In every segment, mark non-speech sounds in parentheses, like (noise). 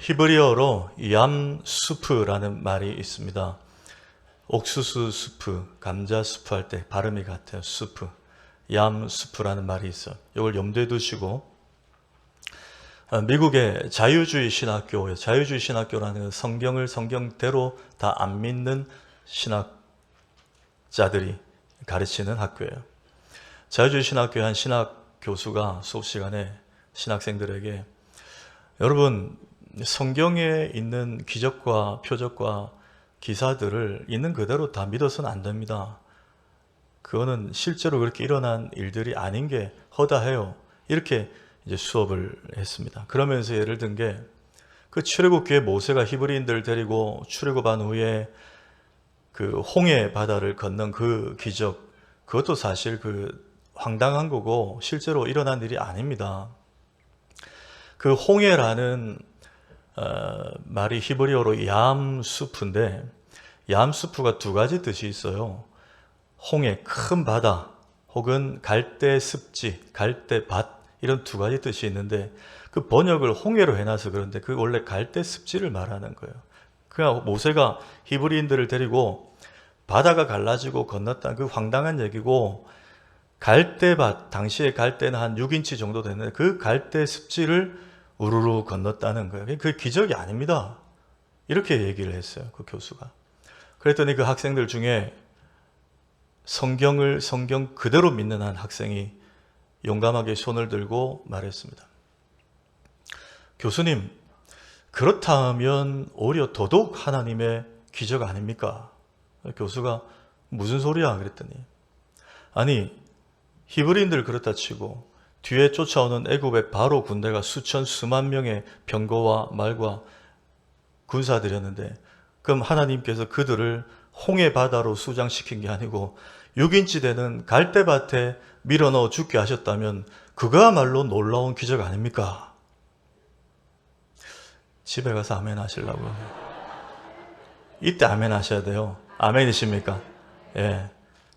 히브리어로 얌수프라는 말이 있습니다. 옥수수 수프, 감자 수프 할 때 발음이 같아요. 수프. 얌수프라는 말이 있어요. 이걸 염두에 두시고 어, 미국의 자유주의 신학교에 자유주의 신학교라는 성경을 성경대로 다 안 믿는 신학자들이 가르치는 학교예요. 자유주의 신학교의 한 신학 교수가 수업 시간에 신학생들에게 여러분 성경에 있는 기적과 표적과 기사들을 있는 그대로 다 믿어서는 안 됩니다. 그거는 실제로 그렇게 일어난 일들이 아닌 게 허다해요. 이렇게 이제 수업을 했습니다. 그러면서 예를 든 게 그 출애굽기에 모세가 히브리인들을 데리고 출애굽한 후에 그 홍해 바다를 건넌 그 기적 그것도 사실 그 황당한 거고 실제로 일어난 일이 아닙니다. 그 홍해라는 어, 말이 히브리어로 얌수프인데 얌수프가 두 가지 뜻이 있어요. 홍해 큰 바다 혹은 갈대 습지, 갈대 밭 이런 두 가지 뜻이 있는데 그 번역을 홍해로 해놔서 그런데 그 원래 갈대 습지를 말하는 거예요. 그냥 모세가 히브리인들을 데리고 바다가 갈라지고 건넜다는 그 황당한 얘기고 갈대밭 당시에 갈대는 한 6인치 정도 되는데 그 갈대 습지를 우르르 건넜다는 거예요. 그 기적이 아닙니다. 이렇게 얘기를 했어요. 그 교수가. 그랬더니 그 학생들 중에 성경을 성경 그대로 믿는 한 학생이 용감하게 손을 들고 말했습니다. 교수님, 그렇다면 오히려 더더욱 하나님의 기적 아닙니까? 교수가 무슨 소리야? 그랬더니 아니 히브리인들 그렇다 치고 뒤에 쫓아오는 애굽의 바로 군대가 수천 수만 명의 병거와 말과 군사들이었는데 그럼 하나님께서 그들을 홍해 바다로 수장시킨 게 아니고 6인치 되는 갈대밭에 밀어넣어 죽게 하셨다면 그거야말로 놀라운 기적 아닙니까? 집에 가서 아멘 하시려고요. 이때 아멘 하셔야 돼요. 아멘이십니까? 예.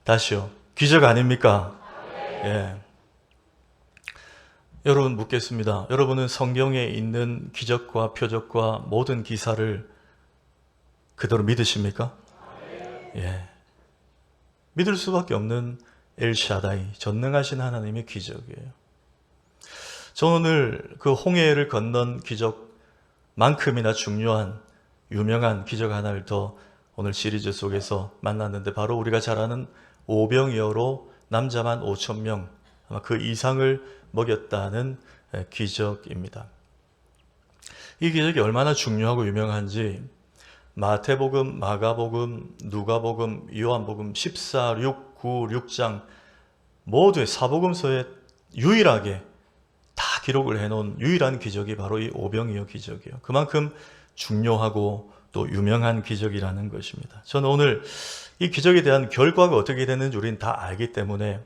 다시요. 기적 아닙니까? 예. 여러분 묻겠습니다. 여러분은 성경에 있는 기적과 표적과 모든 기사를 그대로 믿으십니까? 예. 믿을 수밖에 없는 엘샤다이, 전능하신 하나님의 기적이에요. 저는 오늘 그 홍해를 건넌 기적만큼이나 중요한 유명한 기적 하나를 더 오늘 시리즈 속에서 만났는데 바로 우리가 잘 아는 오병이어로 남자만 5천 명, 아마 그 이상을 먹였다는 기적입니다. 이 기적이 얼마나 중요하고 유명한지 마태복음, 마가복음, 누가복음, 요한복음 14, 6, 9, 6장 모두의 사복음서에 유일하게 다 기록을 해놓은 유일한 기적이 바로 이 오병이어 기적이에요. 그만큼 중요하고 또 유명한 기적이라는 것입니다. 저는 오늘 이 기적에 대한 결과가 어떻게 되는지 우리는 다 알기 때문에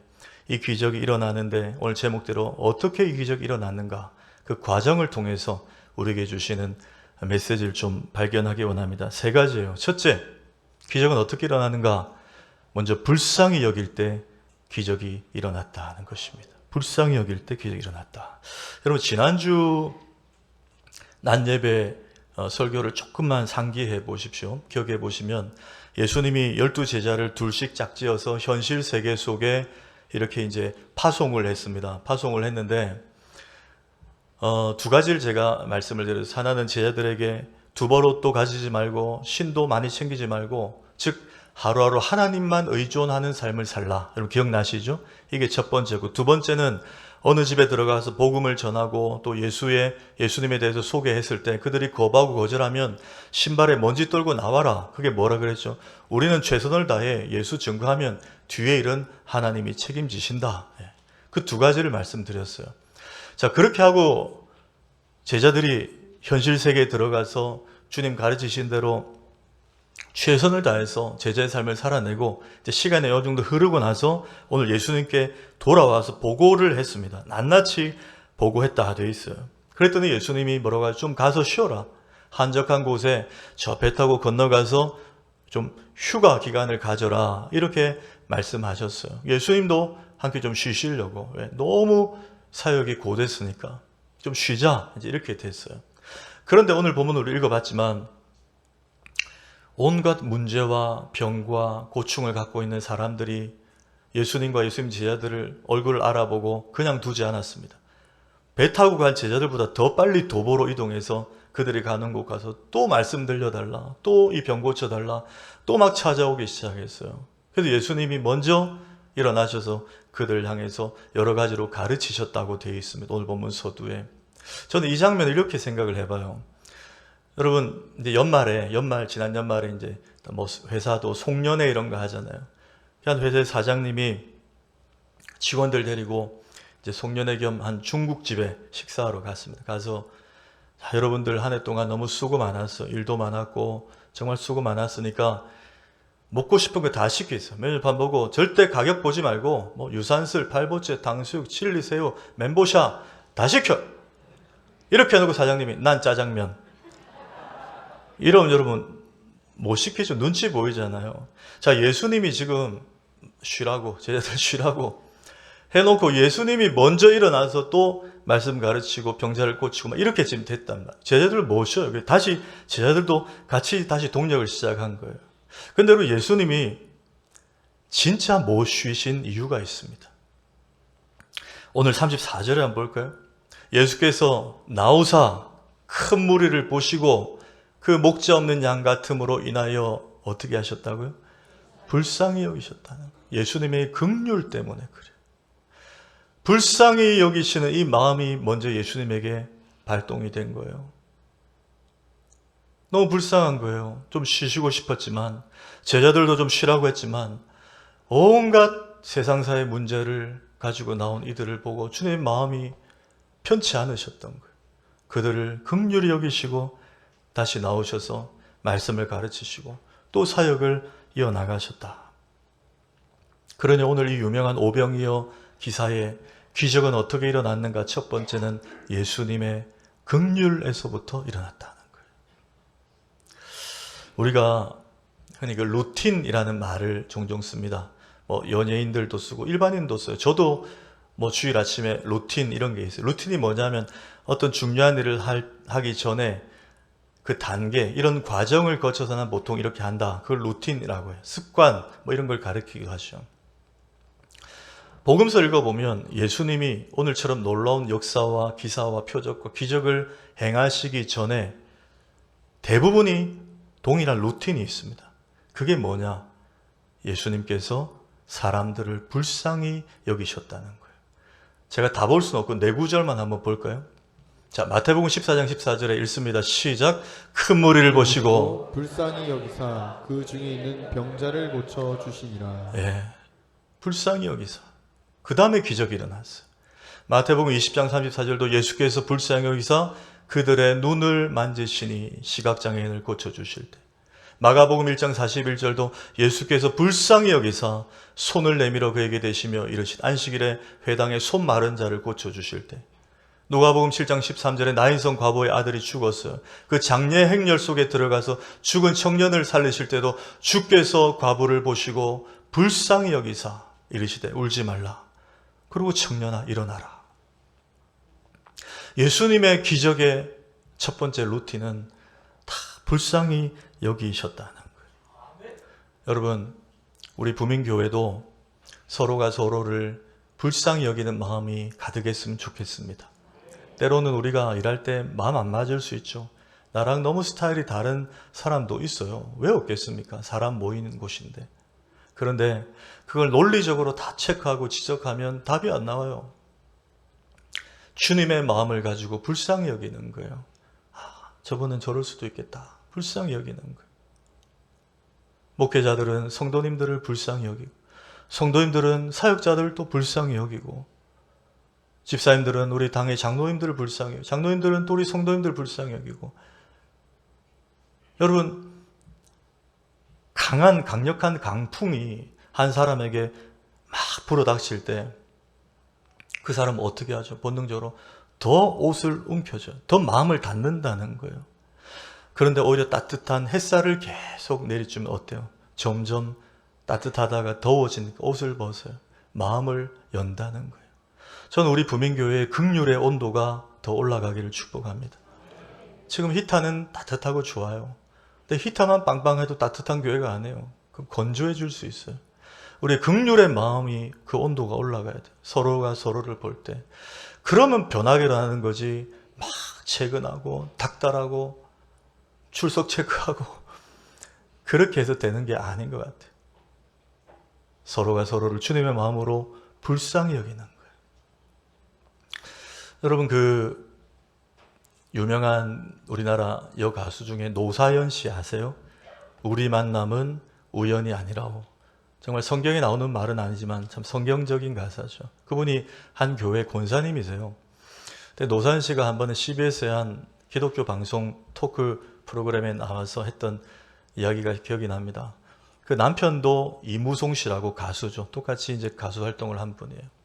이 기적이 일어나는데 오늘 제목대로 어떻게 이 기적이 일어났는가 그 과정을 통해서 우리에게 주시는 메시지를 좀 발견하기 원합니다. 세 가지예요. 첫째, 기적은 어떻게 일어나는가? 먼저 불쌍히 여길 때 기적이 일어났다는 것입니다. 불쌍히 여길 때 기적이 일어났다. 여러분 지난주 낮 예배 어, 설교를 조금만 상기해 보십시오. 기억해 보시면 예수님이 열두 제자를 둘씩 짝지어서 현실 세계 속에 이렇게 이제 파송을 했습니다. 파송을 했는데 어, 두 가지를 제가 말씀을 드려서 하나는 제자들에게 두버릇도 가지지 말고 신도 많이 챙기지 말고 즉 하루하루 하나님만 의존하는 삶을 살라. 여러분 기억나시죠? 이게 첫 번째고 두 번째는 어느 집에 들어가서 복음을 전하고 또 예수의 예수님에 대해서 소개했을 때 그들이 거부하고 거절하면 신발에 먼지 떨고 나와라. 그게 뭐라 그랬죠? 우리는 최선을 다해 예수 증거하면 뒤에 일은 하나님이 책임지신다. 그 두 가지를 말씀드렸어요. 자, 그렇게 하고 제자들이 현실 세계에 들어가서 주님 가르치신 대로 최선을 다해서 제자의 삶을 살아내고 시간이 어느 정도 흐르고 나서 오늘 예수님께 돌아와서 보고를 했습니다. 낱낱이 보고했다 되어 있어요. 그랬더니 예수님이 뭐라고 하죠? 좀 가서 쉬어라. 한적한 곳에 저 배 타고 건너가서 좀 휴가 기간을 가져라. 이렇게 말씀하셨어요. 예수님도 함께 좀 쉬시려고. 왜? 너무 사역이 고됐으니까 좀 쉬자. 이제 이렇게 됐어요. 그런데 오늘 본문을 읽어봤지만 온갖 문제와 병과 고충을 갖고 있는 사람들이 예수님과 예수님 제자들을 얼굴을 알아보고 그냥 두지 않았습니다. 배 타고 간 제자들보다 더 빨리 도보로 이동해서 그들이 가는 곳 가서 또 말씀 들려달라, 또 이 병 고쳐달라, 또 막 찾아오기 시작했어요. 그래서 예수님이 먼저 일어나셔서 그들 향해서 여러 가지로 가르치셨다고 되어 있습니다. 오늘 본문 서두에. 저는 이 장면을 이렇게 생각을 해봐요. 여러분, 이제 연말에, 연말, 지난 연말에 이제 뭐 회사도 송년회 이런 거 하잖아요. 한 회사의 사장님이 직원들 데리고 이제 송년회 겸 한 중국집에 식사하러 갔습니다. 가서 자, 여러분들 한 해 동안 너무 수고 많았어. 일도 많았고 정말 수고 많았으니까 먹고 싶은 거 다 시켰어요. 메뉴판 보고 절대 가격 보지 말고 뭐 유산슬, 팔보채, 탕수육, 칠리, 새우, 멘보샤 다 시켜. 이렇게 해놓고 사장님이 난 짜장면. 이러면 여러분 못 시키죠. 눈치 보이잖아요. 자 예수님이 지금 쉬라고 제자들 쉬라고 해놓고 예수님이 먼저 일어나서 또 말씀 가르치고 병자를 고치고 막 이렇게 지금 됐단 말이에요. 제자들을 모셔요. 다시 제자들도 같이 다시 동력을 시작한 거예요. 근데 여러분 예수님이 진짜 못 쉬신 이유가 있습니다. 오늘 34절에 한번 볼까요? 예수께서 나오사 큰 무리를 보시고 그 목자 없는 양 같음으로 인하여 어떻게 하셨다고요? 불쌍히 여기셨다는 거예요. 예수님의 극률 때문에 그래요. 불쌍히 여기시는 이 마음이 먼저 예수님에게 발동이 된 거예요. 너무 불쌍한 거예요. 좀 쉬시고 싶었지만, 제자들도 좀 쉬라고 했지만, 온갖 세상사의 문제를 가지고 나온 이들을 보고 주님의 마음이 편치 않으셨던 거예요. 그들을 극률히 여기시고 다시 나오셔서 말씀을 가르치시고 또 사역을 이어나가셨다. 그러니 오늘 이 유명한 오병이어 기사에 기적은 어떻게 일어났는가? 첫 번째는 예수님의 극률에서부터 일어났다는 거예요. 우리가 흔히 그 루틴이라는 말을 종종 씁니다. 뭐 연예인들도 쓰고 일반인도 써요. 저도 뭐 주일 아침에 루틴 이런 게 있어요. 루틴이 뭐냐면 어떤 중요한 일을 할, 하기 전에 그 단계, 이런 과정을 거쳐서는 보통 이렇게 한다. 그걸 루틴이라고 해요. 습관, 뭐 이런 걸 가르치기도 하죠. 복음서 읽어보면 예수님이 오늘처럼 놀라운 역사와 기사와 표적과 기적을 행하시기 전에 대부분이 동일한 루틴이 있습니다. 그게 뭐냐? 예수님께서 사람들을 불쌍히 여기셨다는 거예요. 제가 다 볼 수는 없고 네 구절만 한번 볼까요? 자, 마태복음 14장 14절에 읽습니다. 시작. 큰 무리를 보시고 불쌍히 여기사 그 중에 있는 병자를 고쳐 주시니라. 예. 불쌍히 여기사. 그 다음에 기적이 일어났어요. 마태복음 20장 34절도 예수께서 불쌍히 여기사 그들의 눈을 만지시니 시각 장애인을 고쳐 주실 때. 마가복음 1장 41절도 예수께서 불쌍히 여기사 손을 내밀어 그에게 대시며 이르신 안식일에 회당에 손 마른 자를 고쳐 주실 때. 누가복음 7장 13절에 나인성 과부의 아들이 죽었어요. 그 장례 행렬 속에 들어가서 죽은 청년을 살리실 때도 주께서 과부를 보시고 불쌍히 여기사 이르시되 울지 말라. 그리고 청년아 일어나라. 예수님의 기적의 첫 번째 루틴은 다 불쌍히 여기셨다는 거예요. 여러분, 우리 부민교회도 서로가 서로를 불쌍히 여기는 마음이 가득했으면 좋겠습니다. 때로는 우리가 일할 때 마음 안 맞을 수 있죠. 나랑 너무 스타일이 다른 사람도 있어요. 왜 없겠습니까? 사람 모이는 곳인데. 그런데 그걸 논리적으로 다 체크하고 지적하면 답이 안 나와요. 주님의 마음을 가지고 불쌍히 여기는 거예요. 아, 저분은 저럴 수도 있겠다. 불쌍히 여기는 거예요. 목회자들은 성도님들을 불쌍히 여기고, 성도님들은 사역자들도 불쌍히 여기고, 집사님들은 우리 당의 장로님들을 불쌍히 장로님들은 또 우리 성도님들을 불쌍히 여기고, 여러분, 강한 강력한 강풍이 한 사람에게 막 불어닥칠 때 그 사람은 어떻게 하죠? 본능적으로 더 옷을 움켜줘요. 더 마음을 닫는다는 거예요. 그런데 오히려 따뜻한 햇살을 계속 내리주면 어때요? 점점 따뜻하다가 더워지니까 옷을 벗어요. 마음을 연다는 거예요. 저는 우리 부민교회의 극률의 온도가 더 올라가기를 축복합니다. 지금 히타는 따뜻하고 좋아요. 근데 히타만 빵빵해도 따뜻한 교회가 아니에요. 그럼 건조해 줄 수 있어요. 우리 극률의 마음이 그 온도가 올라가야 돼. 서로가 서로를 볼 때. 그러면 변하게 일어나는 거지. 막 퇴근하고 닥달하고 출석 체크하고 (laughs) 그렇게 해서 되는 게 아닌 것 같아요. 서로가 서로를 주님의 마음으로 불쌍히 여기는. 여러분 그 유명한 우리나라 여가수 중에 노사연 씨 아세요? 우리 만남은 우연이 아니라고. 정말 성경에 나오는 말은 아니지만 참 성경적인 가사죠. 그분이 한 교회 권사님이세요. 노사연 씨가 한 번에 CBS의 한 기독교 방송 토크 프로그램에 나와서 했던 이야기가 기억이 납니다. 그 남편도 이무송 씨라고 가수죠. 똑같이 이제 가수 활동을 한 분이에요.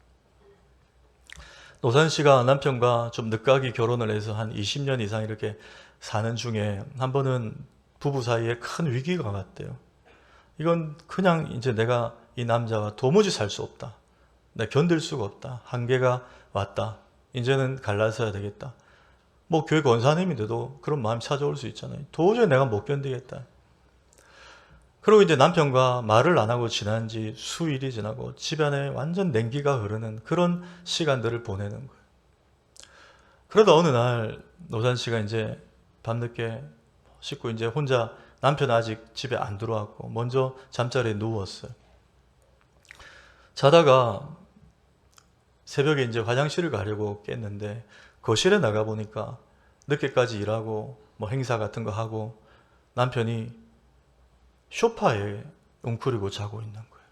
노산 씨가 남편과 좀 늦가기 결혼을 해서 한 20년 이상 이렇게 사는 중에 한 번은 부부 사이에 큰 위기가 왔대요. 이건 그냥 이제 내가 이 남자와 도무지 살 수 없다. 내가 견딜 수가 없다. 한계가 왔다. 이제는 갈라서야 되겠다. 뭐 교회 권사님인데도 그런 마음이 찾아올 수 있잖아요. 도저히 내가 못 견디겠다. 그리고 이제 남편과 말을 안 하고 지난 지 수일이 지나고 집안에 완전 냉기가 흐르는 그런 시간들을 보내는 거예요. 그러다 어느 날 노산 씨가 이제 밤늦게 씻고 이제 혼자 남편 아직 집에 안 들어왔고 먼저 잠자리에 누웠어요. 자다가 새벽에 이제 화장실을 가려고 깼는데 거실에 나가 보니까 늦게까지 일하고 뭐 행사 같은 거 하고 남편이 쇼파에 웅크리고 자고 있는 거예요.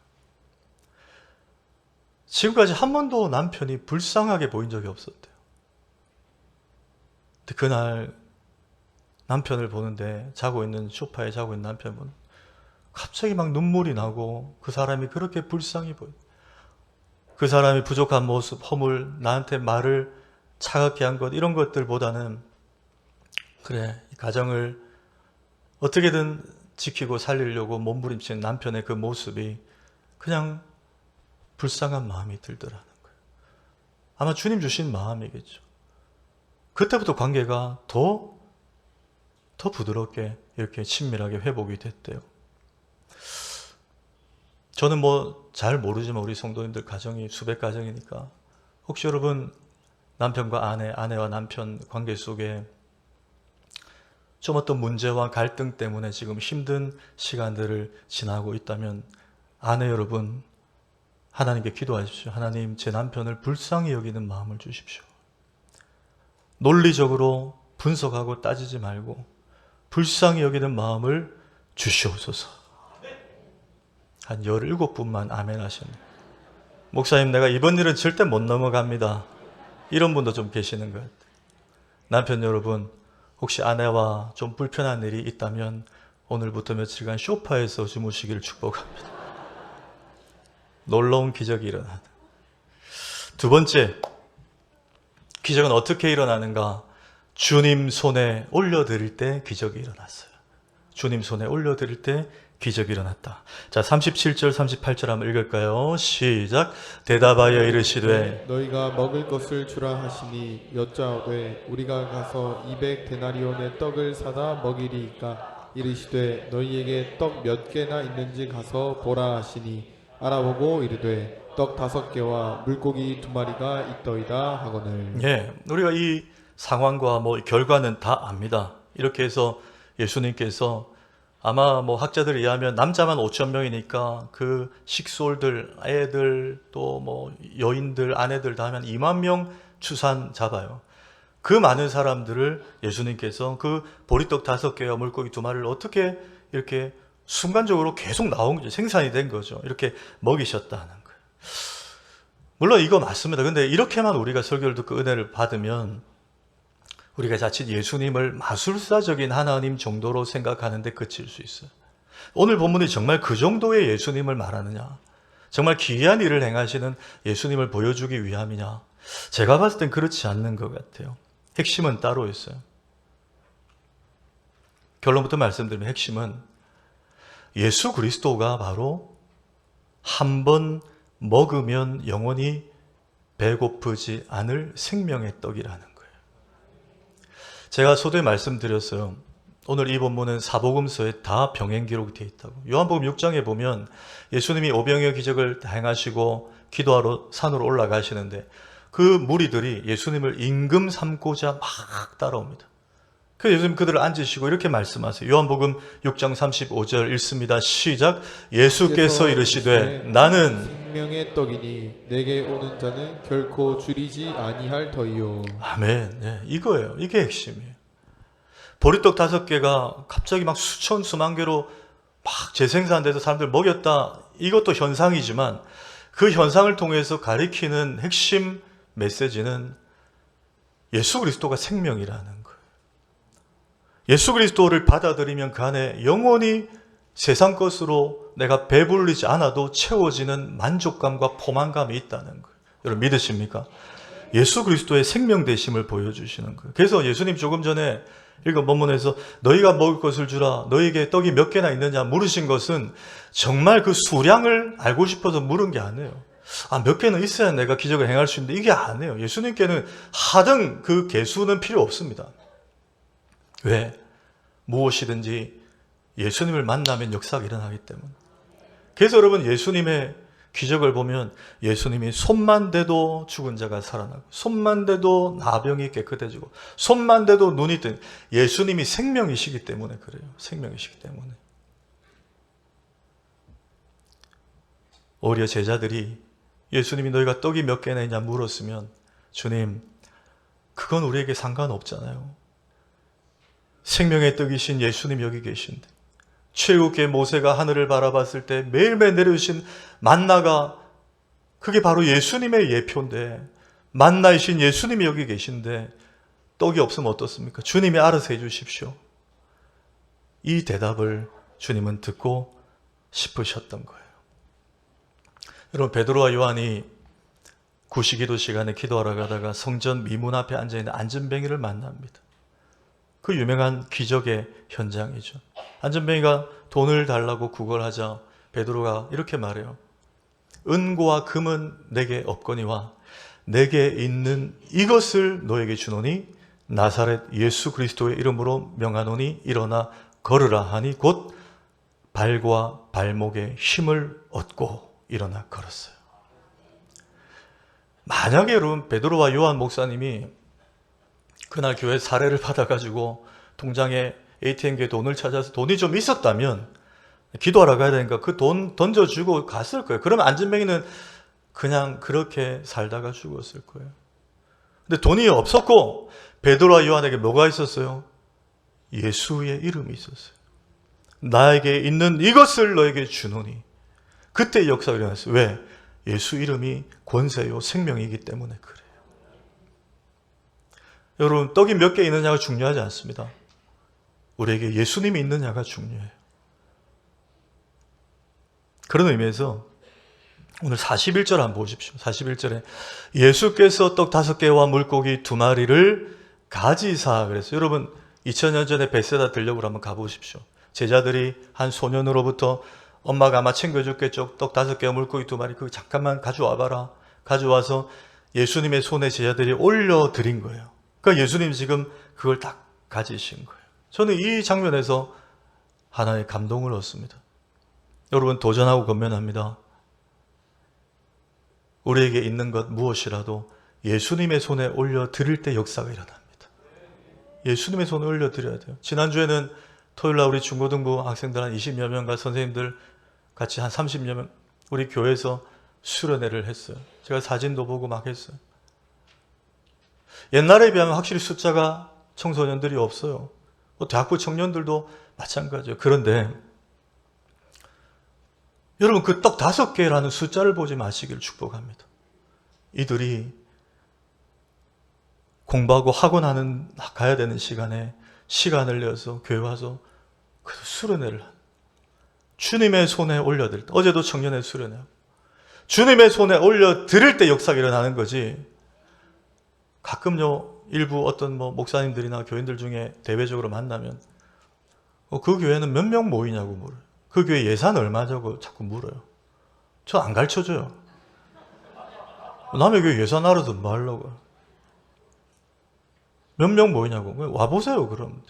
지금까지 한 번도 남편이 불쌍하게 보인 적이 없었대요. 근데 그날 남편을 보는데 자고 있는 쇼파에 자고 있는 남편은 갑자기 막 눈물이 나고 그 사람이 그렇게 불쌍해 보여. 그 사람이 부족한 모습, 허물, 나한테 말을 차갑게 한 것 이런 것들보다는 그래 이 가정을 어떻게든 지키고 살리려고 몸부림치는 남편의 그 모습이 그냥 불쌍한 마음이 들더라는 거예요. 아마 주님 주신 마음이겠죠. 그때부터 관계가 더, 더 부드럽게 이렇게 친밀하게 회복이 됐대요. 저는 뭐 잘 모르지만 우리 성도님들 가정이 수백 가정이니까 혹시 여러분 남편과 아내, 아내와 남편 관계 속에 좀 어떤 문제와 갈등 때문에 지금 힘든 시간들을 지나고 있다면 아내 여러분 하나님께 기도하십시오. 하나님 제 남편을 불쌍히 여기는 마음을 주십시오. 논리적으로 분석하고 따지지 말고 불쌍히 여기는 마음을 주시옵소서. 한 17분만 아멘 하셨네. 목사님 내가 이번 일은 절대 못 넘어갑니다. 이런 분도 좀 계시는 것 같아요. 남편 여러분 혹시 아내와 좀 불편한 일이 있다면 오늘부터 며칠간 쇼파에서 주무시기를 축복합니다. 놀라운 기적이 일어나는. 두 번째, 기적은 어떻게 일어나는가? 주님 손에 올려드릴 때 기적이 일어났어요. 주님 손에 올려드릴 때 기적이 일어났다. 자, 37절, 38절 한번 읽을까요? 시작. 대답하여 이르시되 너희가 먹을 것을 주라 하시니 여짜오되 우리가 가서 200 데나리온의 떡을 사다 먹이리이까 이르시되 너희에게 떡 몇 개나 있는지 가서 보라 하시니 알아보고 이르되 떡 다섯 개와 물고기 두 마리가 있더이다 하거늘 예, 우리가 이 상황과 뭐 결과는 다 압니다. 이렇게 해서 예수님께서 아마 뭐 학자들에 의하면 남자만 5천 명이니까 그 식솔들, 애들 또 뭐 여인들, 아내들 다 하면 2만 명 추산 잡아요. 그 많은 사람들을 예수님께서 그 보리떡 다섯 개와 물고기 두 마리를 어떻게 이렇게 순간적으로 계속 나온 거죠. 생산이 된 거죠. 이렇게 먹이셨다는 거예요. 물론 이거 맞습니다. 근데 이렇게만 우리가 설교를 듣고 은혜를 받으면 우리가 자칫 예수님을 마술사적인 하나님 정도로 생각하는데 그칠 수 있어요. 오늘 본문이 정말 그 정도의 예수님을 말하느냐? 정말 기이한 일을 행하시는 예수님을 보여주기 위함이냐? 제가 봤을 땐 그렇지 않는 것 같아요. 핵심은 따로 있어요. 결론부터 말씀드리면 핵심은 예수 그리스도가 바로 한 번 먹으면 영원히 배고프지 않을 생명의 떡이라는. 제가 소도에 말씀드렸어요. 오늘 이 본문은 사복음서에 다 병행 기록이 되어 있다고. 요한복음 6장에 보면 예수님이 오병이어 기적을 행하시고 기도하러 산으로 올라가시는데 그 무리들이 예수님을 임금 삼고자 막 따라옵니다. 그 예수님 그들을 앉으시고 이렇게 말씀하세요. 요한복음 6장 35절 읽습니다. 시작. 예수께서 이르시되 나는 생명의 떡이니 내게 오는 자는 결코 줄이지 아니할 터이요. 아멘. 네, 이거예요. 이게 핵심이에요. 보리떡 다섯 개가 갑자기 막 수천 수만 개로 막 재생산돼서 사람들 먹였다. 이것도 현상이지만 그 현상을 통해서 가리키는 핵심 메시지는 예수 그리스도가 생명이라는 거 예수 그리스도를 받아들이면 그 안에 영원히 세상 것으로 내가 배부르지 않아도 채워지는 만족감과 포만감이 있다는 거예요. 여러분 믿으십니까? 예수 그리스도의 생명 되심을 보여주시는 거예요. 그래서 예수님 조금 전에 읽은 본문에서 너희가 먹을 것을 주라 너희에게 떡이 몇 개나 있느냐 물으신 것은 정말 그 수량을 알고 싶어서 물은 게 아니에요. 아, 몇 개는 있어야 내가 기적을 행할 수 있는데 이게 아니에요. 예수님께는 하등 그 개수는 필요 없습니다. 왜? 무엇이든지 예수님을 만나면 역사가 일어나기 때문에. 그래서 여러분 예수님의 기적을 보면 예수님이 손만 대도 죽은 자가 살아나고 손만 대도 나병이 깨끗해지고 손만 대도 눈이 뜬 예수님이 생명이시기 때문에 그래요. 생명이시기 때문에. 오히려 제자들이 예수님이 너희가 떡이 몇 개나 있냐 물었으면 주님 그건 우리에게 상관없잖아요. 생명의 떡이신 예수님 여기 계신데 최후께 모세가 하늘을 바라봤을 때 매일매일 내려주신 만나가 그게 바로 예수님의 예표인데 만나이신 예수님이 여기 계신데 떡이 없으면 어떻습니까? 주님이 알아서 해주십시오. 이 대답을 주님은 듣고 싶으셨던 거예요. 여러분 베드로와 요한이 구시기도 시간에 기도하러 가다가 성전 미문 앞에 앉아 있는 안전뱅이를 만납니다. 그 유명한 기적의 현장이죠. 안전뱅이가 돈을 달라고 구걸하자 베드로가 이렇게 말해요. 은고와 금은 내게 없거니와 내게 있는 이것을 너에게 주노니 나사렛 예수 그리스도의 이름으로 명하노니 일어나 걸으라 하니 곧 발과 발목에 힘을 얻고 일어나 걸었어요. 만약에 여러분 베드로와 요한 목사님이 그날 교회 사례를 받아가지고 통장에 ATM기에 돈을 찾아서 돈이 좀 있었다면 기도하러 가야 되니까 그 돈 던져주고 갔을 거예요. 그러면 안전뱅이는 그냥 그렇게 살다가 죽었을 거예요. 근데 돈이 없었고 베드로와 요한에게 뭐가 있었어요? 예수의 이름이 있었어요. 나에게 있는 이것을 너에게 주노니 그때 역사가 일어났어요. 왜? 예수 이름이 권세요 생명이기 때문에 그래요. 여러분 떡이 몇 개 있느냐가 중요하지 않습니다. 우리에게 예수님이 있느냐가 중요해요. 그런 의미에서 오늘 41절 한번 보십시오. 41절에 예수께서 떡 다섯 개와 물고기 두 마리를 가지사 그래서 여러분 2000년 전에 베세다 들녘으로 한번 가보십시오. 제자들이 한 소년으로부터 엄마가 아마 챙겨줬겠죠. 떡 다섯 개와 물고기 두 마리 그거 잠깐만 가져와 봐라. 가져와서 예수님의 손에 제자들이 올려드린 거예요. 그러니까 예수님 지금 그걸 딱 가지신 거예요. 저는 이 장면에서 하나의 감동을 얻습니다. 여러분 도전하고 건면합니다. 우리에게 있는 것 무엇이라도 예수님의 손에 올려 드릴 때 역사가 일어납니다. 예수님의 손에 올려 드려야 돼요. 지난주에는 토요일 날 우리 중고등부 학생들 한 20여 명과 선생님들 같이 한 30여 명 우리 교회에서 수련회를 했어요. 제가 사진도 보고 막 했어요. 옛날에 비하면 확실히 숫자가 청소년들이 없어요. 뭐 대학부 청년들도 마찬가지예요. 그런데 여러분 그 떡 다섯 개라는 숫자를 보지 마시기를 축복합니다. 이들이 공부하고 학원하는 가야 되는 시간에 시간을 내서 교회 와서 그 수련회를 한 주님의 손에 올려드릴 때 어제도 청년회 수련회 주님의 손에 올려 드릴 때 역사가 일어나는 거지 가끔요 일부 어떤 뭐 목사님들이나 교인들 중에 대외적으로 만나면 어, 그 교회는 몇 명 모이냐고 물어요. 그 교회 예산 얼마냐고 자꾸 물어요. 저 안 가르쳐줘요. 남의 교회 예산 알아서 뭐 하려고. 몇 명 모이냐고. 와보세요, 그럼.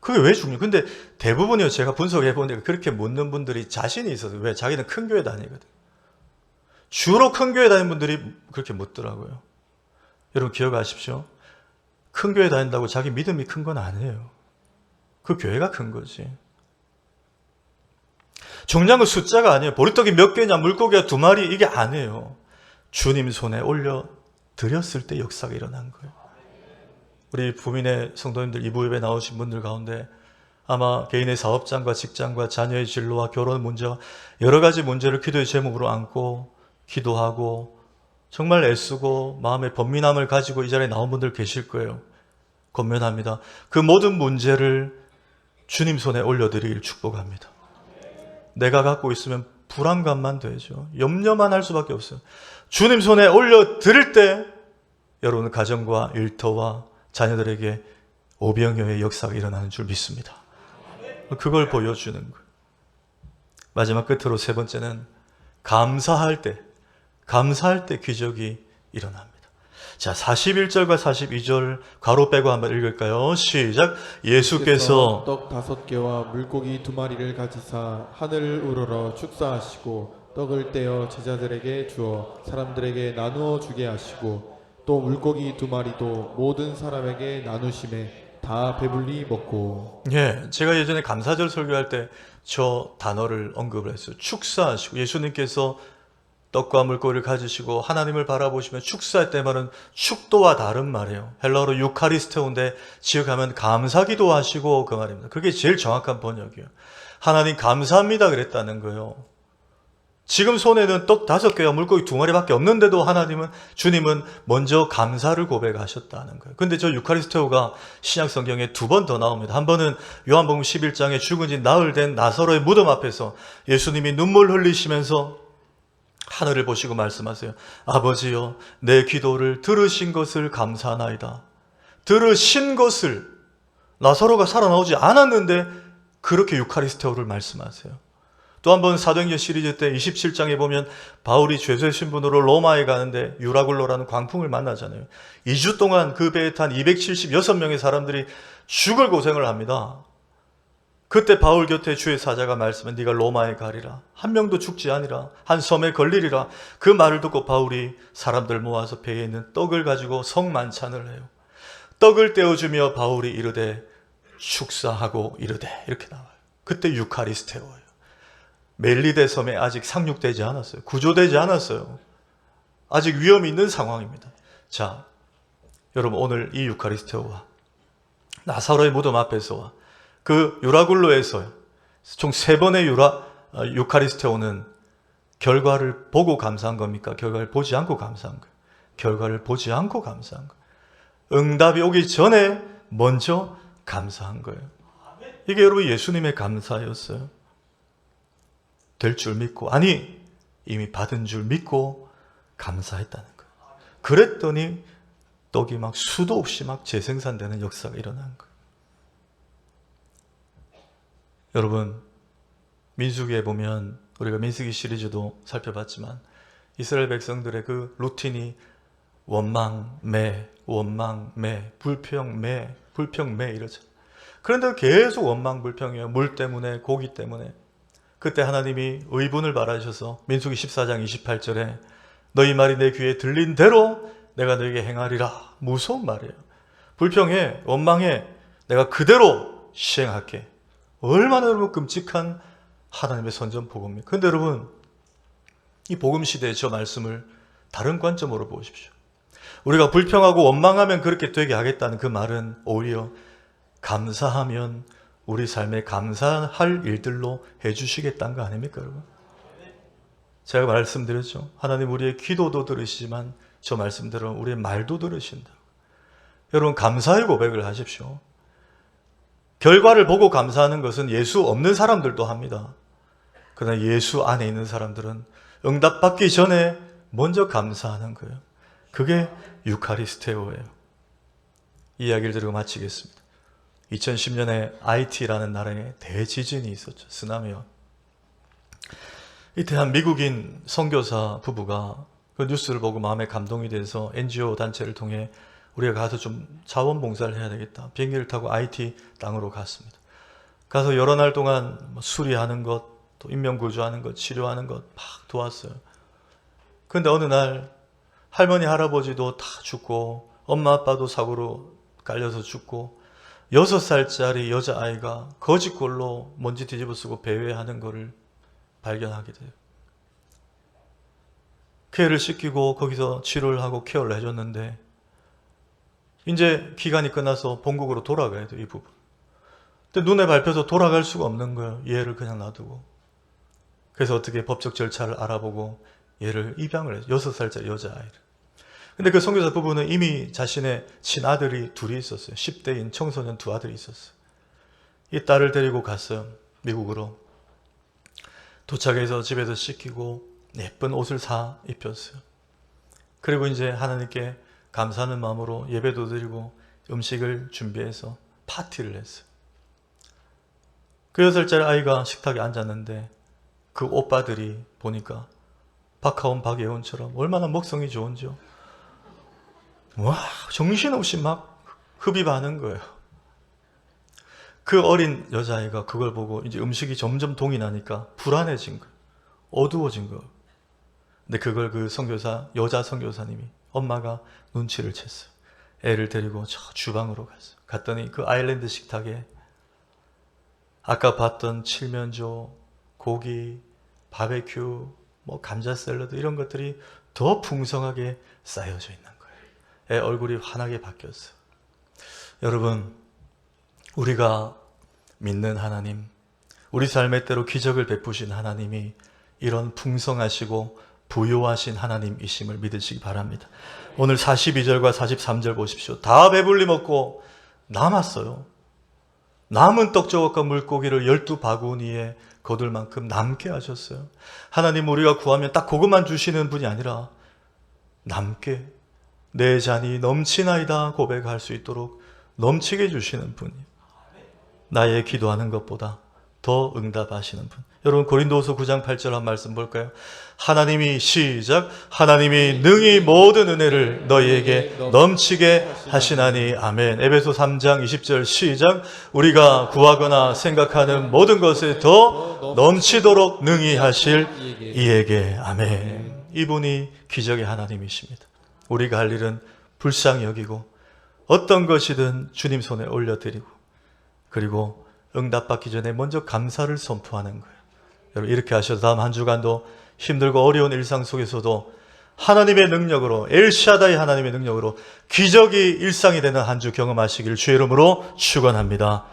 그게 왜 중요해요? 근데 대부분이요, 제가 분석해보니까 그렇게 묻는 분들이 자신이 있어서, 왜? 자기는 큰 교회 다니거든. 주로 큰 교회 다니는 분들이 그렇게 묻더라고요. 여러분 기억하십시오. 큰 교회 다닌다고 자기 믿음이 큰 건 아니에요. 그 교회가 큰 거지. 중요한 건 숫자가 아니에요. 보리떡이 몇 개냐, 물고기가 두 마리, 이게 아니에요. 주님 손에 올려 드렸을 때 역사가 일어난 거예요. 우리 부민의 성도님들 이부 예배 나오신 분들 가운데 아마 개인의 사업장과 직장과 자녀의 진로와 결혼 문제와 여러 가지 문제를 기도의 제목으로 안고 기도하고 정말 애쓰고 마음의 번민함을 가지고 이 자리에 나온 분들 계실 거예요. 권면합니다. 그 모든 문제를 주님 손에 올려드리길 축복합니다. 내가 갖고 있으면 불안감만 되죠. 염려만 할 수밖에 없어요. 주님 손에 올려드릴 때 여러분 가정과 일터와 자녀들에게 오병여의 역사가 일어나는 줄 믿습니다. 그걸 보여주는 거예요. 마지막 끝으로 세 번째는 감사할 때, 감사할 때 기적이 일어납니다. 자, 41절과 42절 괄호 빼고 한번 읽을까요? 시작. 예수께서 떡 다섯 개와 물고기 두 마리를 가지사 하늘을 우러러 축사하시고 떡을 떼어 제자들에게 주어 사람들에게 나누어 주게 하시고 또 물고기 두 마리도 모든 사람에게 나누심에 다 배불리 먹고 예, 제가 예전에 감사절 설교할 때 저 단어를 언급을 했어요. 축사하시고 예수님께서 떡과 물고기를 가지시고 하나님을 바라보시며 축사할 때 말은 축도와 다른 말이에요. 헬라어로 유카리스테오인데 지역하면 감사기도 하시고 그 말입니다. 그게 제일 정확한 번역이에요. 하나님 감사합니다 그랬다는 거예요. 지금 손에는 떡 다섯 개와 물고기 두 마리밖에 없는데도 하나님은 주님은 먼저 감사를 고백하셨다는 거예요. 근데 저 유카리스테오가 신약 성경에 두 번 더 나옵니다. 한 번은 요한복음 11장에 죽은 지 나흘 된 나사로의 무덤 앞에서 예수님이 눈물 흘리시면서 하늘을 보시고 말씀하세요. 아버지여, 내 기도를 들으신 것을 감사하나이다. 들으신 것을 나사로가 살아나오지 않았는데 그렇게 유카리스테오를 말씀하세요. 또 한 번 사도행전 시리즈 때 27장에 보면 바울이 죄수의 신분으로 로마에 가는데 유라굴로라는 광풍을 만나잖아요. 2주 동안 그 배에 탄 276명의 사람들이 죽을 고생을 합니다. 그때 바울 곁에 주의 사자가 말씀해 네가 로마에 가리라. 한 명도 죽지 아니라 한 섬에 걸리리라. 그 말을 듣고 바울이 사람들 모아서 배에 있는 떡을 가지고 성만찬을 해요. 떡을 떼어주며 바울이 이르되 축사하고 이르되 이렇게 나와요. 그때 유카리스테오예요. 멜리데 섬에 아직 상륙되지 않았어요. 구조되지 않았어요. 아직 위험이 있는 상황입니다. 자, 여러분 오늘 이 유카리스테오와 나사로의 무덤 앞에서와 그 유라굴로에서 총 세 번의 유라 어, 유카리스테오는 결과를 보고 감사한 겁니까? 결과를 보지 않고 감사한 거예요. 결과를 보지 않고 감사한 거예요. 응답이 오기 전에 먼저 감사한 거예요. 이게 여러분 예수님의 감사였어요. 될 줄 믿고 아니 이미 받은 줄 믿고 감사했다는 거예요. 그랬더니 떡이 막 수도 없이 막 재생산되는 역사가 일어난 거예요. 여러분 민수기에 보면 우리가 민수기 시리즈도 살펴봤지만 이스라엘 백성들의 그 루틴이 원망, 매, 원망, 매, 불평, 매, 불평, 매 이러죠. 그런데 계속 원망, 불평이에요. 물 때문에, 고기 때문에. 그때 하나님이 의분을 바라셔서 민수기 14장 28절에 너희 말이 내 귀에 들린 대로 내가 너에게 행하리라. 무서운 말이에요. 불평해, 원망해. 내가 그대로 시행할게. 얼마나 여러분 끔찍한 하나님의 선전 복음입니까? 근데 여러분, 이 복음 시대의 저 말씀을 다른 관점으로 보십시오. 우리가 불평하고 원망하면 그렇게 되게 하겠다는 그 말은 오히려 감사하면 우리 삶에 감사할 일들로 해주시겠다는 거 아닙니까, 여러분? 제가 말씀드렸죠. 하나님 우리의 기도도 들으시지만 저 말씀대로 우리의 말도 들으신다. 여러분, 감사의 고백을 하십시오. 결과를 보고 감사하는 것은 예수 없는 사람들도 합니다. 그러나 예수 안에 있는 사람들은 응답받기 전에 먼저 감사하는 거예요. 그게 유카리스테오예요. 이야기를 드리고 마치겠습니다. 2010년에 IT라는 나라에 대지진이 있었죠. 쓰나미와. 이때 한 미국인 선교사 부부가 그 뉴스를 보고 마음에 감동이 돼서 NGO 단체를 통해 우리가 가서 좀 자원봉사를 해야 되겠다. 비행기를 타고 IT 땅으로 갔습니다. 가서 여러 날 동안 뭐 수리하는 것, 또 인명구조하는 것, 치료하는 것 막 도왔어요. 근데 어느 날 할머니, 할아버지도 다 죽고 엄마, 아빠도 사고로 깔려서 죽고 여섯 살짜리 여자아이가 거짓골로 먼지 뒤집어 쓰고 배회하는 것을 발견하게 돼요. 그 애를 씻기고 거기서 치료를 하고 케어를 해줬는데 이제 기간이 끝나서 본국으로 돌아가야 돼요, 이 부분. 근데 눈에 밟혀서 돌아갈 수가 없는 거예요. 이 애를 그냥 놔두고. 그래서 어떻게 법적 절차를 알아보고 얘를 입양을 해요. 여섯 살짜리 여자아이를. 근데 그 선교사 부부는 이미 자신의 친아들이 둘이 있었어요. 10대인 청소년 두 아들이 있었어요. 이 딸을 데리고 갔어요. 미국으로. 도착해서 집에서 씻기고 예쁜 옷을 사 입혔어요. 그리고 이제 하나님께 감사하는 마음으로 예배도 드리고 음식을 준비해서 파티를 했어요. 그 여섯 살짜리 아이가 식탁에 앉았는데 그 오빠들이 보니까 박하원, 박예원처럼 얼마나 먹성이 좋은지요. 와, 정신없이 막 흡입하는 거예요. 그 어린 여자아이가 그걸 보고 이제 음식이 점점 동이 나니까 불안해진 거예요. 어두워진 거예요. 근데 그걸 그 선교사, 여자 선교사님이 엄마가 눈치를 챘어요. 애를 데리고 저 주방으로 갔어요. 갔더니 그 아일랜드 식탁에 아까 봤던 칠면조, 고기, 바베큐, 뭐 감자 샐러드 이런 것들이 더 풍성하게 쌓여져 있는 거예요. 애 얼굴이 환하게 바뀌었어요. 여러분, 우리가 믿는 하나님, 우리 삶의 때로 기적을 베푸신 하나님이 이런 풍성하시고 부요하신 하나님이심을 믿으시기 바랍니다. 오늘 42절과 43절 보십시오. 다 배불리 먹고 남았어요. 남은 떡저것과 물고기를 열두 바구니에 거둘 만큼 남게 하셨어요. 하나님 우리가 구하면 딱 그것만 주시는 분이 아니라 남게 내 잔이 넘치나이다 고백할 수 있도록 넘치게 주시는 분이 나의 기도하는 것보다 더 응답하시는 분. 여러분 고린도후서 9장 8절 한 말씀 볼까요? 하나님이 시작 하나님이 능히 모든 은혜를 너희에게 넘치게 하시나니 아멘. 에베소 3장 20절 시작 우리가 구하거나 생각하는 모든 것에 더 넘치도록 능히 하실 이에게 아멘. 이분이 기적의 하나님이십니다. 우리가 할 일은 불쌍히 여기고 어떤 것이든 주님 손에 올려드리고 그리고 응답받기 전에 먼저 감사를 선포하는 거예요. 여러분 이렇게 하셔서 다음 한 주간도 힘들고 어려운 일상 속에서도 하나님의 능력으로 엘샤다의 하나님의 능력으로 기적이 일상이 되는 한 주 경험하시길 주의 이름으로 축원합니다.